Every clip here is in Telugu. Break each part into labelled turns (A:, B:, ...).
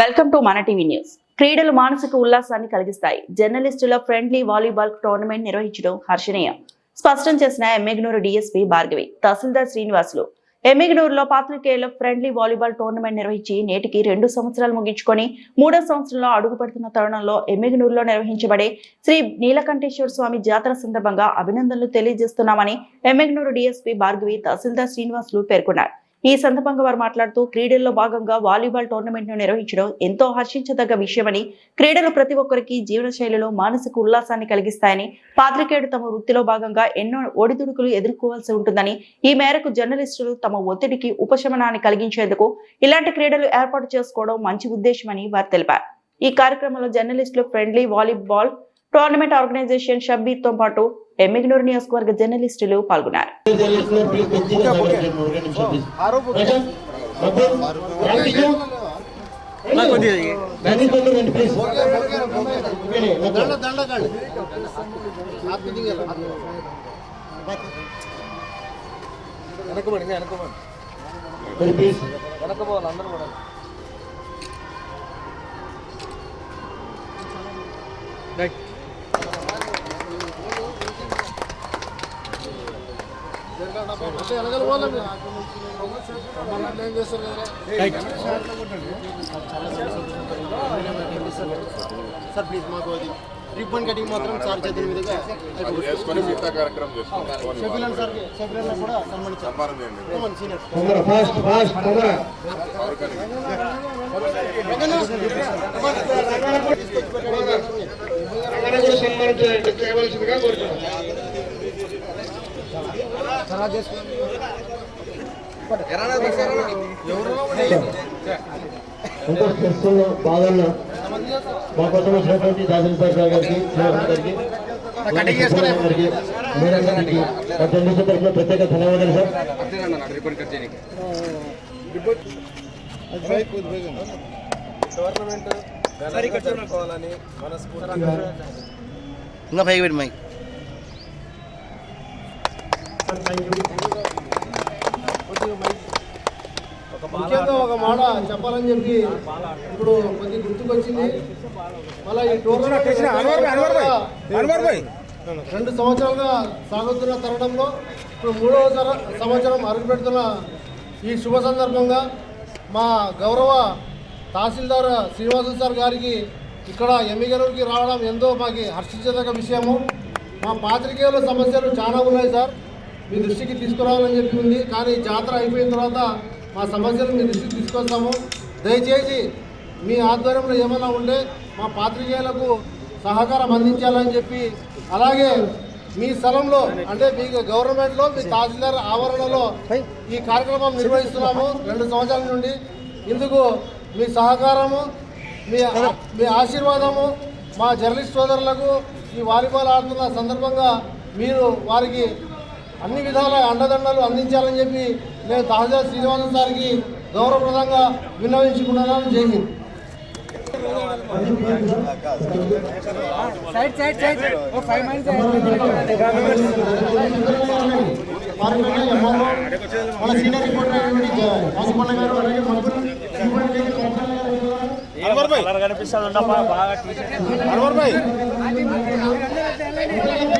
A: వెల్కమ్ టు మన టీవీ న్యూస్ క్రీడలు మానసిక ఉల్లాసాన్ని కలిగిస్తాయి. జర్నలిస్టుల ఫ్రెండ్లీ వాలీబాల్ టోర్నమెంట్ నిర్వహించడం హర్షణీయం. స్పష్టం చేసిన ఎమ్మెగ్నూరు డిఎస్పీ భార్గవి తహసీల్దార్ శ్రీనివాసులు. ఎమ్మెగ్నూరులో పాత్రికేయుల ఫ్రెండ్లీ వాలీబాల్ టోర్నమెంట్ నిర్వహించి నేటికి రెండు సంవత్సరాలు ముగించుకొని మూడో సంవత్సరంలో అడుగుపడుతున్న తరుణంలో ఎమ్మెగ్నూరులో నిర్వహించబడే శ్రీ నీలకంఠేశ్వర స్వామి జాతర సందర్భంగా అభినందనలు తెలియజేస్తున్నామని ఎమ్మెగ్నూరు డిఎస్పీ భార్గవి తహసీల్దార్ శ్రీనివాసులు పేర్కొన్నారు. ఈ సందర్భంగా వారు మాట్లాడుతూ క్రీడల్లో భాగంగా వాలీబాల్ టోర్నమెంట్ను నిర్వహించడం ఎంతో హర్షించదగ్గ విషయమని క్రీడలు ప్రతి ఒక్కరికి జీవనశైలిలో మానసిక ఉల్లాసాన్ని కలిగిస్తాయని పాత్రికేయుడు తమ వృత్తిలో భాగంగా ఎన్నో ఒడిదుడుకులు ఎదుర్కోవాల్సి ఉంటుందని ఈ మేరకు జర్నలిస్టులు తమ ఒత్తిడికి ఉపశమనాన్ని కలిగించేందుకు ఇలాంటి క్రీడలు ఏర్పాటు చేసుకోవడం మంచి ఉద్దేశమని వారు తెలిపారు. ఈ కార్యక్రమంలో జర్నలిస్టులు ఫ్రెండ్లీ వాలీబాల్ టోర్నమెంట్ ఆర్గనైజేషన్ షబ్బీర్తో పాటు ఎమ్మిగ్నూరు నియోజకవర్గ జర్నలిస్టులు పాల్గొన్నారు.
B: వెనకబడి వెనకబడి. వెనకపోవాలి అందరూ కూడా సార్ ప్లీజ్ మాకు అది రిబ్బన్ కటింగ్ మాత్రం సార్ చేతుల మీదుగా
C: చేసుకొని మిగతా కార్యక్రమం చేసుకోండి
B: షఫీల్ సార్ షఫీల్ కూడా సన్మానించారు
C: సన్మానం చేయండి
B: సీనియర్
D: తొందర ఫాస్ట్ ఫాస్ట్ తొందర అక్కడ కూడా సన్మానించ చేయవలసిందిగా కోరుతున్నాం ఎంతో స్ట్రెస్ఫుల్ బాధల్లో మా కోసం వచ్చినటువంటి సార్ గారికి తరఫున ప్రత్యేక ధన్యవాదాలు సార్.
B: గవర్నమెంట్ మనస్ఫూర్తిగా
E: ఇంకా పైకి పెట్టి మైక్.
B: ముఖ్యంగా ఒక మాట చెప్పాలని చెప్పి ఇప్పుడు కొద్దిగా గుర్తుకొచ్చింది. మళ్ళీ ఈ టోర్నమెంట్ రెండు సంవత్సరాలుగా సాగుతున్న తరుణంలో ఇప్పుడు మూడవ సర- సంవత్సరం అడుగుపెడుతున్న ఈ శుభ సందర్భంగా మా గౌరవ తహసీల్దార్ శ్రీనివాసు సార్ గారికి ఇక్కడ ఎమ్మిగనూరుకి రావడం ఎంతో మాకు హర్షించదగ్గ విషయము. మా పాత్రికేయుల సమస్యలు చాలా ఉన్నాయి సార్. మీ దృష్టికి తీసుకురావాలని చెప్పి ఉంది. కానీ జాతర అయిపోయిన తర్వాత మా సమస్యలు మీ దృష్టికి తీసుకొస్తాము. దయచేసి మీ ఆధ్వర్యంలో ఏమైనా ఉంటే మా పాత్రికేయులకు సహకారం అందించాలని చెప్పి అలాగే మీ స్థలంలో అంటే మీ గవర్నమెంట్లో మీ తహసీల్దార్ ఆవరణలో ఈ కార్యక్రమం నిర్వహిస్తున్నాము. రెండు సంవత్సరాల నుండి ఇందుకు మీ సహకారము మీ మీ ఆశీర్వాదము మా జర్నలిస్ట్ సోదరులకు ఈ వాలీబాల్ ఆడుతున్న సందర్భంగా మీరు వారికి అన్ని విధాల అండదండలు అందించాలని చెప్పి నేను తహసీల్దార్ శ్రీనివాసన్ సార్కి గౌరవప్రదంగా విన్నవించుకున్నాను జై హింద్. మన సీనియర్ రిపోర్టర్ అయినటువంటి వాసుపల్ల గారు అలాగే మనకు ఆ, రాజు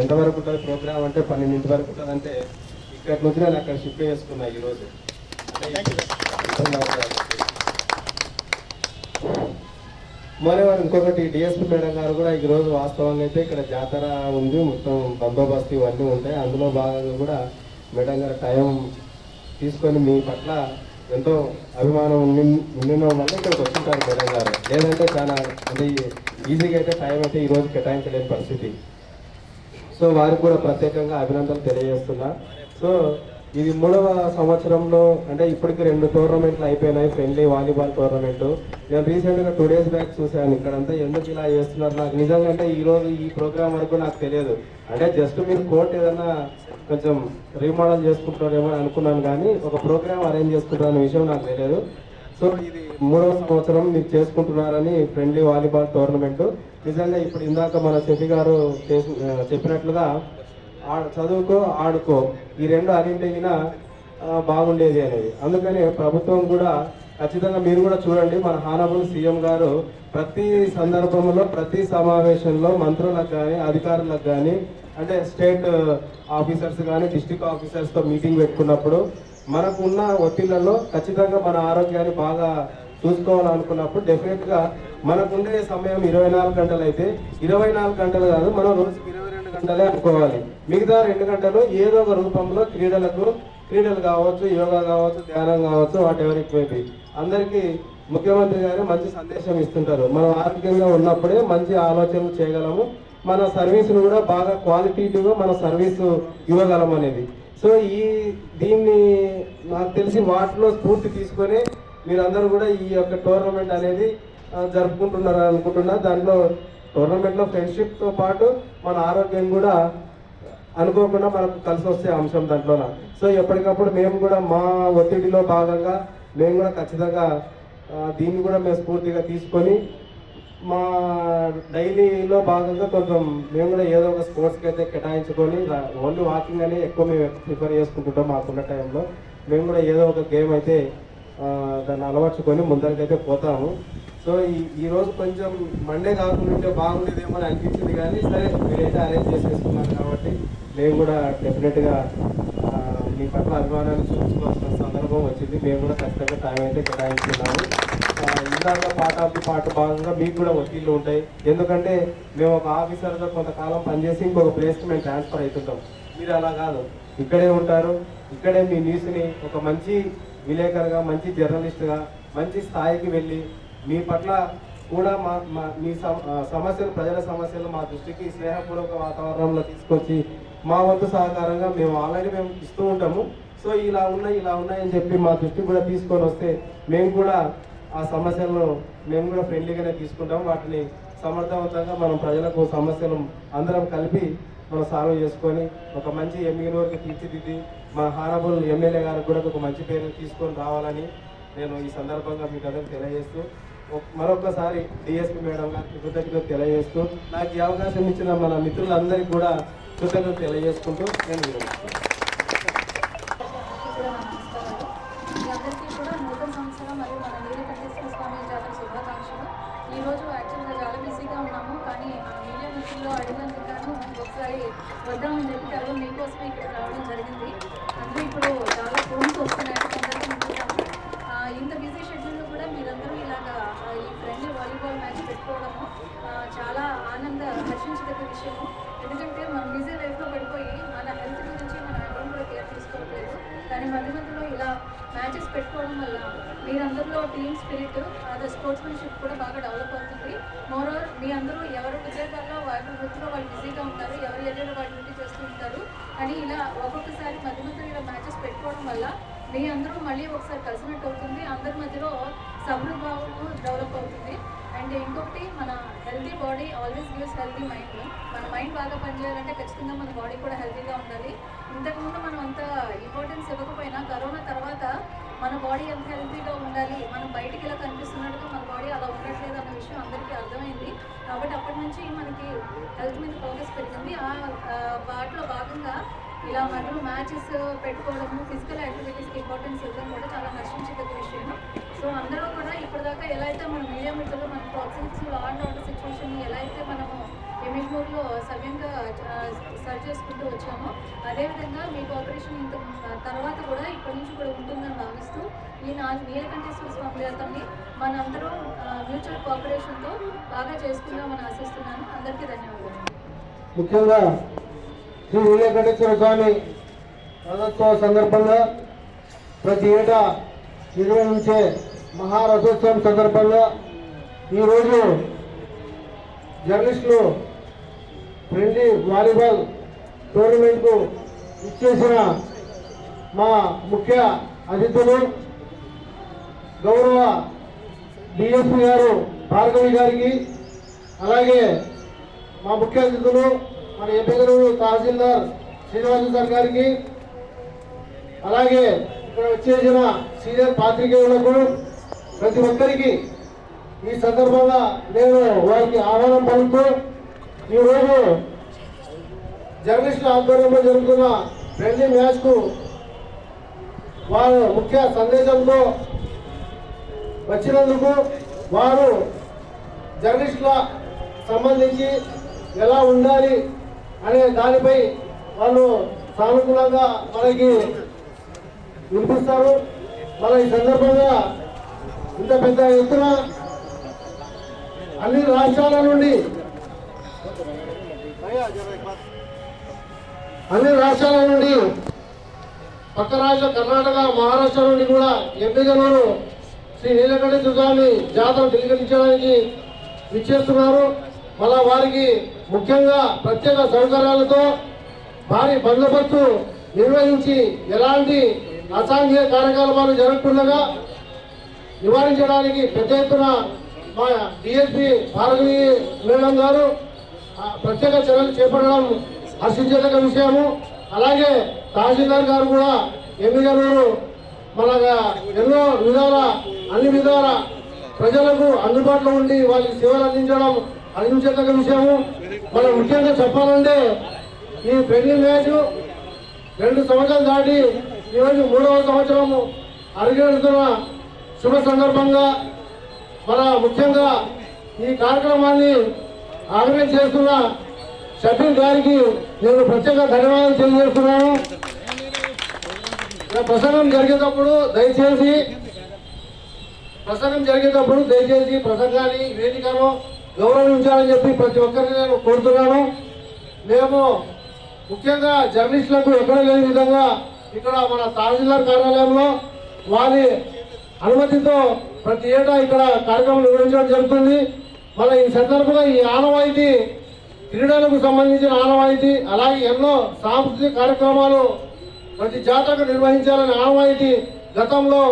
D: ఎంతవరకు ఉంటుంది ప్రోగ్రామ్ అంటే పన్నెండింటి వరకు ఉంటుంది అంటే ఇక్కడ నుంచి నేను అక్కడ షిఫ్ట్ చేసుకున్నా ఈరోజు మరి వారు ఇంకొకటి డిఎస్పీ మేడం గారు కూడా ఈ రోజు వాస్తవంగా అయితే ఇక్కడ జాతర ఉంది మొత్తం బందోబస్తు ఇవన్నీ ఉంటాయి. అందులో భాగంగా కూడా మేడం గారు టైం తీసుకొని మీ పట్ల
F: ఎంతో అభిమానం ఉండి- ఉండడం వల్ల ఇక్కడికి వచ్చింటారు మేడం గారు. లేదంటే చాలా అంటే ఈజీగా అయితే టైం అయితే ఈ రోజు కేటాయించలేని పరిస్థితి. సో వారికి కూడా ప్రత్యేకంగా అభినందనలు తెలియజేస్తున్నా. సో ఇది మూడవ సంవత్సరంలో అంటే ఇప్పటికి రెండు టోర్నమెంట్లు అయిపోయినాయి ఫ్రెండ్లీ వాలీబాల్ టోర్నమెంట్. నేను రీసెంట్గా టూ డేస్ బ్యాక్ చూశాను ఇక్కడంతా ఎందుకు ఇలా చేస్తున్నారు నాకు నిజంగా అంటే ఈ రోజు ఈ ప్రోగ్రామ్ వరకు నాకు తెలియదు. అంటే జస్ట్ మీరు కోర్ట్ ఏదన్నా కొంచెం రీమోడల్ చేసుకుంటారేమో అని అనుకున్నాను కానీ ఒక ప్రోగ్రామ్ అరేంజ్ చేసుకుంటారనే విషయం నాకు తెలియదు. సో ఇది మూడవ సంవత్సరం మీరు చేసుకుంటున్నారని ఫ్రెండ్లీ వాలీబాల్ టోర్నమెంట్. నిజంగా ఇప్పుడు ఇందాక మన శెఫి గారు చెప్పినట్లుగా చదువుకో ఆడుకో. ఈ రెండు అన్నింటిగిన బాగుండేది అనేది. అందుకని ప్రభుత్వం కూడా ఖచ్చితంగా మీరు కూడా చూడండి మన హానబుల్ సీఎం గారు ప్రతి సందర్భంలో ప్రతి సమావేశంలో మంత్రులకు కానీ అధికారులకు కానీ అంటే స్టేట్ ఆఫీసర్స్ కానీ డిస్టిక్ ఆఫీసర్స్తో మీటింగ్ పెట్టుకున్నప్పుడు మనకు ఉన్న ఒత్తిళ్ళలో ఖచ్చితంగా మన ఆరోగ్యాన్ని బాగా చూసుకోవాలనుకున్నప్పుడు డెఫినెట్గా మనకుండే సమయం ఇరవై నాలుగు గంటలు అయితే ఇరవై నాలుగు గంటలు కాదు మనం రోజుకి ఇరవై గంటలే అనుకోవాలి. మిగతా రెండు గంటలు ఏదో ఒక రూపంలో క్రీడలకు క్రీడలు కావచ్చు యోగా కావచ్చు ధ్యానం కావచ్చు వాట్ ఎవర్ ఇట్ మేబీ అందరికీ ముఖ్యమంత్రి గారు మంచి సందేశం ఇస్తుంటారు. మనం ఆరోగ్యంగా ఉన్నప్పుడే మంచి ఆలోచనలు చేయగలము. మన సర్వీసును కూడా బాగా క్వాలిటీగా మన సర్వీసు ఇవ్వగలం అనేది. సో ఈ దీన్ని నాకు తెలిసి వాటిలో స్ఫూర్తి తీసుకొని మీరందరూ కూడా ఈ యొక్క టోర్నమెంట్ అనేది జరుపుకుంటున్నారు అనుకుంటున్నా. దాంట్లో టోర్నమెంట్లో ఫ్రెండ్షిప్తో పాటు మన ఆరోగ్యం కూడా అనుకోకుండా మనకు కలిసి వస్తే అంశం దాంట్లోన. సో ఎప్పటికప్పుడు మేము కూడా మా ఒత్తిడిలో భాగంగా మేము కూడా ఖచ్చితంగా దీన్ని కూడా మేము స్ఫూర్తిగా తీసుకొని మా డైలీలో భాగంగా కొంచెం మేము కూడా ఏదో ఒక స్పోర్ట్స్కి అయితే కేటాయించుకొని ఓన్లీ వాకింగ్ అని ఎక్కువ మేము ప్రిఫర్ చేసుకుంటుంటాం మాకున్న టైంలో. మేము కూడా ఏదో ఒక గేమ్ అయితే దాన్ని అలవర్చుకొని ముందరికైతే పోతాము. సో ఈ ఈ రోజు కొంచెం మండే కాకుండా ఉంటే బాగుండేదేమో అని అనిపించింది కానీ సరే మీరైతే అరేంజ్ చేసేసుకున్నారు కాబట్టి మేము కూడా డెఫినెట్గా మీ పట్ల అభిమానాన్ని చూపించుకోవాల్సిన సందర్భం వచ్చింది. మేము కూడా ఖచ్చితంగా టైం అయితే కేటాయించుకున్నాము. ఇందాక పాట ఆఫ్ పాట భాగంగా మీకు కూడా ఒత్తిళ్ళు ఉంటాయి. ఎందుకంటే మేము ఒక ఆఫీసర్గా కొంతకాలం పనిచేసి ఇంకొక ప్లేస్కి మేము ట్రాన్స్ఫర్ అవుతుంటాం. మీరు అలా కాదు. ఇక్కడే ఉంటారు. ఇక్కడే మీ న్యూస్ని ఒక మంచి విలేకరుగా మంచి జర్నలిస్ట్గా మంచి స్థాయికి వెళ్ళి మీ పట్ల కూడా మా మా మీ సమ- సమస్యలు ప్రజల సమస్యలు మా దృష్టికి స్నేహపూర్వక వాతావరణంలో తీసుకొచ్చి మా వంతు సహకారంగా మేము ఆల్రెడీ మేము ఇస్తూ ఉంటాము. సో ఇలా ఉన్నాయి ఇలా ఉన్నాయని చెప్పి మా దృష్టికి కూడా తీసుకొని వస్తే మేము కూడా ఆ సమస్యలను మేము కూడా ఫ్రెండ్లీగానే తీసుకుంటాం వాటిని సమర్థవంతంగా మనం ప్రజలకు సమస్యలు అందరం కలిపి మనం సాల్వ్ చేసుకొని ఒక మంచి ఎమ్మెల్యేకి తీర్చిదిద్ది మా హానబుల్ ఎమ్మెల్యే గారికి కూడా ఒక మంచి పేరు తీసుకొని రావాలని నేను ఈ సందర్భంగా మీకు అందరికి తెలియజేస్తూ మరొకసారి డిఎస్పీ మేడం గారికి కృతజ్ఞత తెలియజేస్తూ నాకు ఈ అవకాశం ఇచ్చిన మన మిత్రులందరికీ కూడా కృతజ్ఞత తెలియజేసుకుంటూ నేను విరమిస్తున్నాను
G: ఈరోజు యాక్చువల్గా చాలా బిజీగా ఉన్నాము కానీ మన మీడియా అడిగినందుకు గాను ఒకసారి వద్దామని చెప్పి కేవలం మీకోసమే ఇక్కడ రావడం జరిగింది అందరూ ఇప్పుడు చాలా ఫోన్స్ వస్తున్నాయి తొందరగా ముందుతాము ఇంత బిజీ షెడ్యూల్లో కూడా మీరందరూ ఇలాగా ఆ, ఈ ఫ్రెండ్లీ వాలీబాల్ మ్యాచ్ పెట్టుకోవడము ఆ, చాలా ఆనంద హర్షించదగ్గ విషయము ఎందుకంటే మనం బిజీ లైఫ్లో పడిపోయి మన హెల్త్ గురించి మన ఎవరు కూడా కేర్ తీసుకోవట్లేదు కానీ మధ్య మధ్యలో ఇలా మ్యాచెస్ పెట్టుకోవడం వల్ల మీరందరిలో టీమ్ స్పిరిట్ అదే స్పోర్ట్స్మెన్షిప్ కూడా బాగా డెవలప్ అవుతుంది. మోరోవర్ మీ అందరూ ఎవరు ఉద్యోగాల్లో వారి వృత్తిలో వాళ్ళు బిజీగా ఉంటారు ఎవరు ఏరియాలో వాళ్ళు నుండి చేస్తూ ఉంటారు కానీ ఇలా ఒక్కొక్కసారి మధ్య మధ్యలో ఇలా మ్యాచెస్ పెట్టుకోవడం వల్ల మీ అందరూ మళ్ళీ ఒకసారి కలిసినట్టు అవుతుంది. అందరి మధ్యలో సభ్రభావము డెవలప్ అవుతుంది. అండ్ ఇంకొకటి మన healthy body always gives healthy mind మన మైండ్ బాగా పనిచేయాలంటే ఖచ్చితంగా మన బాడీ కూడా హెల్తీగా ఉండాలి. ఇంతకుముందు మనం అంత ఇంపార్టెన్స్ ఇవ్వకపోయినా కరోనా తర్వాత మన బాడీ ఎంత హెల్తీగా ఉండాలి మనం బయటికి ఎలా కనిపిస్తున్నట్టుగా మన బాడీ అలా ఉండట్లేదు అన్న విషయం అందరికీ అర్థమైంది. కాబట్టి అప్పటి నుంచి మనకి హెల్త్ మీద ఫోకస్ పెరిగింది. ఆ, వాటిలో భాగంగా ఇలా మనం మ్యాచెస్ పెట్టుకోవడము ఫిజికల్ యాక్టివిటీస్కి ఇంపార్టెన్స్ ఇవ్వడం కూడా చాలా హర్షించదగ్గ విషయం సో అందరూ కూడా ఇప్పటిదాకా ఎలా అయితే మన మీడియా మిత్రులు మన ప్రోత్సహించి లా అండ్ ఆర్డర్ సిచ్యువేషన్ ఎలా అయితే మనము ఎమిగ్నూర్లో సవ్యంగా సర్చ్ చేసుకుంటూ వచ్చామో అదేవిధంగా మీ కోఆపరేషన్ ఇంత తర్వాత కూడా ఇప్పటి నుంచి కూడా ఉంటుందని భావిస్తూ ఈ నా నీలకంఠేశ్వర స్వామి జాతరని మనందరూ మ్యూచువల్ కోఆపరేషన్తో బాగా చేసుకుందామని ఆశిస్తున్నాను. అందరికీ ధన్యవాదాలు.
B: ముఖ్యంగా శ్రీ నీలకంఠేశ్వర స్వామి రథోత్సవ సందర్భంగా ప్రతి ఏటా నిర్వహించే మహారథోత్సవం సందర్భంగా ఈరోజు జర్నలిస్టులు ఫ్రెండ్లీ వాలీబాల్ టోర్నమెంట్కు ఇచ్చేసిన మా ముఖ్య అతిథులు గౌరవ డిఎస్పీ గారు భార్గవి గారికి అలాగే మా ముఖ్య అతిథులు మన ఎంపీగారు తహసీల్దార్ శ్రీనివాసు సార్ గారికి అలాగే ఇక్కడ వచ్చేసిన సీనియర్ పాత్రికేయులకు ప్రతి ఒక్కరికి ఈ సందర్భంగా నేను వారికి ఆహ్వానం పలుకుతూ ఈరోజు జర్నలిస్టుల ఆధ్వర్యంలో జరుగుతున్న ఫ్రెండ్లీ మ్యాచ్కు వారు ముఖ్య సందేశంతో వచ్చినందుకు వారు జర్నలిస్టుల సంబంధించి ఎలా ఉండాలి అనే దానిపై వాళ్ళు సానుకూలంగా మనకి వినిపిస్తారు. మన ఈ సందర్భంగా ఇంత పెద్ద ఎత్తున అన్ని రాష్ట్రాల నుండి అన్ని రాష్ట్రాల నుండి పక్క రాష్ట్ర కర్ణాటక మహారాష్ట్ర నుండి కూడా ఎంపికలను శ్రీ నీలకంఠ స్వామి జాతర తిలకరించడానికి విచ్చేస్తున్నారు. మళ్ళా వారికి ముఖ్యంగా ప్రత్యేక సౌకర్యాలతో భారీ బందోబస్తు నిర్వహించి ఎలాంటి అసాంఘిక కార్యకలాపాలు జరగకుండా నివారించడానికి పెద్ద ఎత్తున మా డిఎస్పి భారతీయ మేడం గారు ప్రత్యేక చర్యలు చేపట్టడం హర్షించదగ్గ విషయము. అలాగే తహసీల్దార్ గారు కూడా ఎంపీ గారు మన ఎన్నో విధాల అన్ని విధాల ప్రజలకు అందుబాటులో ఉండి వాళ్ళకి సేవలు అందించడం అందించదగ్గ విషయము మనం ముఖ్యంగా చెప్పాలంటే ఈ పెళ్ళి మ్యాచ్ రెండు సంవత్సరాలు దాటి ఈరోజు మూడవ సంవత్సరము. అరగడుతున్న శుభ సందర్భంగా మన ముఖ్యంగా ఈ కార్యక్రమాన్ని ఆర్గనైజ్ చేస్తున్న షఫీల్ గారికి నేను ప్రత్యేక ధన్యవాదాలు తెలియజేస్తున్నాను. ప్రసంగం జరిగేటప్పుడు దయచేసి ప్రసంగం జరిగేటప్పుడు దయచేసి ప్రసంగాన్ని వేదికను గౌరవించాలని చెప్పి ప్రతి ఒక్కరిని నేను కోరుతున్నాను. మేము ముఖ్యంగా జర్నలిస్టులకు ఎక్కడ లేని విధంగా ఇక్కడ మన తహసీల్దార్ కార్యాలయంలో వారి అనుమతితో ప్రతి ఏటా ఇక్కడ కార్యక్రమం నిర్వహించడం జరుగుతుంది. మన ఈ సందర్భంగా ఈ ఆనవాయితీ క్రీడలకు సంబంధించిన ఆనవాయితీ అలాగే ఎన్నో సాంస్కృతిక కార్యక్రమాలు ప్రతి జాతరకు నిర్వహించాలని ఆనవాయితీ గతంలో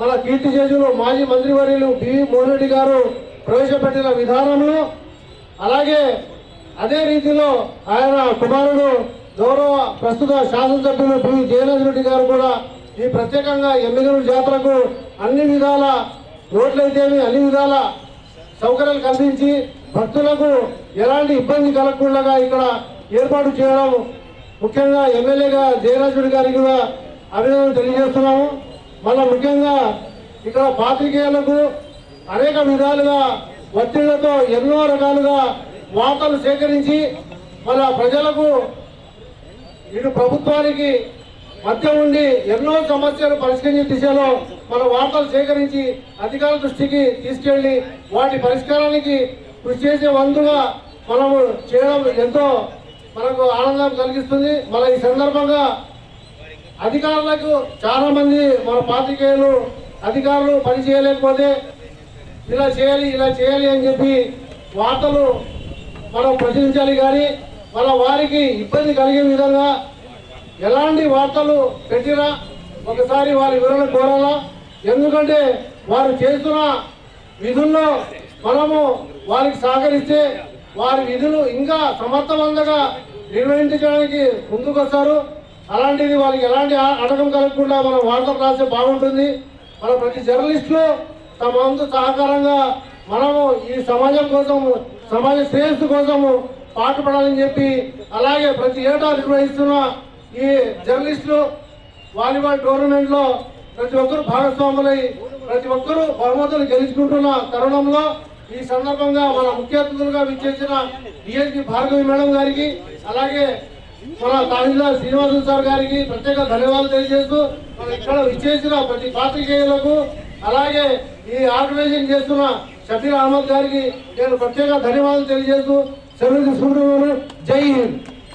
B: మన కీర్తి చేజులు మాజీ మంత్రివర్యులు బివి మోహన్ రెడ్డి గారు ప్రవేశపెట్టిన విధానంలో అలాగే అదే రీతిలో ఆయన కుమారుడు గౌరవ ప్రస్తుత శాసనసభ్యులు పి. జయరాజ్ రెడ్డి గారు కూడా ఈ ప్రత్యేకంగా ఎమ్మిగనూరు జాతరకు అన్ని విధాల రోడ్లైతేమి అన్ని విధాల సౌకర్యాలు కల్పించి భక్తులకు ఎలాంటి ఇబ్బంది కలగకుండా ఇక్కడ ఏర్పాటు చేయడం. ముఖ్యంగా ఎమ్మెల్యేగా జయరాజుడి గారికి కూడా అభినందనలు తెలియజేస్తున్నాము. మన ముఖ్యంగా ఇక్కడ పాత్రికేయులకు అనేక విధాలుగా ఒత్తిళ్ళతో ఎన్నో రకాలుగా వార్తలు సేకరించి మన ప్రజలకు ఇటు ప్రభుత్వానికి మధ్య ఉండి ఎన్నో సమస్యలు పరిష్కరించే దిశలో మన వార్తలు సేకరించి అధికారుల దృష్టికి తీసుకెళ్ళి వాటి పరిష్కారానికి కృషి చేసే వంతుగా మనము చేయడం ఎంతో మనకు ఆనందం కలిగిస్తుంది. మన ఈ సందర్భంగా అధికారులకు చాలామంది మన పాత్రికేయులు అధికారులు పని చేయలేకపోతే ఇలా చేయాలి ఇలా చేయాలి అని చెప్పి వార్తలు మనం ప్రచురించాలి కానీ మన వారికి ఇబ్బంది కలిగే విధంగా ఎలాంటి వార్తలు పెట్టినా ఒకసారి వారి వివరణ కోరాలా? ఎందుకంటే వారు చేస్తున్న విధుల్లో మనము వారికి సహకరిస్తే వారి విధులు ఇంకా సమర్థవంతంగా నిర్వహించడానికి ముందుకొస్తారు. అలాంటిది వాళ్ళకి ఎలాంటి అడగం కలగకుండా మనం వార్తలు రాస్తే బాగుంటుంది. మన ప్రతి జర్నలిస్టులు తమ వంతు సహకారంగా మనము ఈ సమాజం కోసం సమాజ శ్రేయస్సు కోసము పాటుపడాలని చెప్పి అలాగే ప్రతి ఏటా నిర్వహిస్తున్న ఈ జర్నలిస్టులు వాలీబాల్ టోర్నమెంట్లో ప్రతి ఒక్కరు భాగస్వాములై ప్రతి ఒక్కరూ బహుమతులు గెలుచుకుంటున్న తరుణంలో ఈ సందర్భంగా మన ముఖ్య అతిథులుగా విచ్చేసిన డిఎస్పి భార్గవి మేడం గారికి అలాగే మన తహసీల్దార్ శ్రీనివాసన్ సార్ గారికి ప్రత్యేక ధన్యవాదాలు తెలియజేస్తూ మన ఇక్కడ విచ్చేసిన ప్రతి పాత్రికేయులకు అలాగే ఈ ఆర్గనైజింగ్ చేస్తున్న షఫీర్ అహ్మద్ గారికి నేను ప్రత్యేక ధన్యవాదాలు తెలియజేస్తూ సెలవు తీసుకుంటున్నాను. జై హింద్.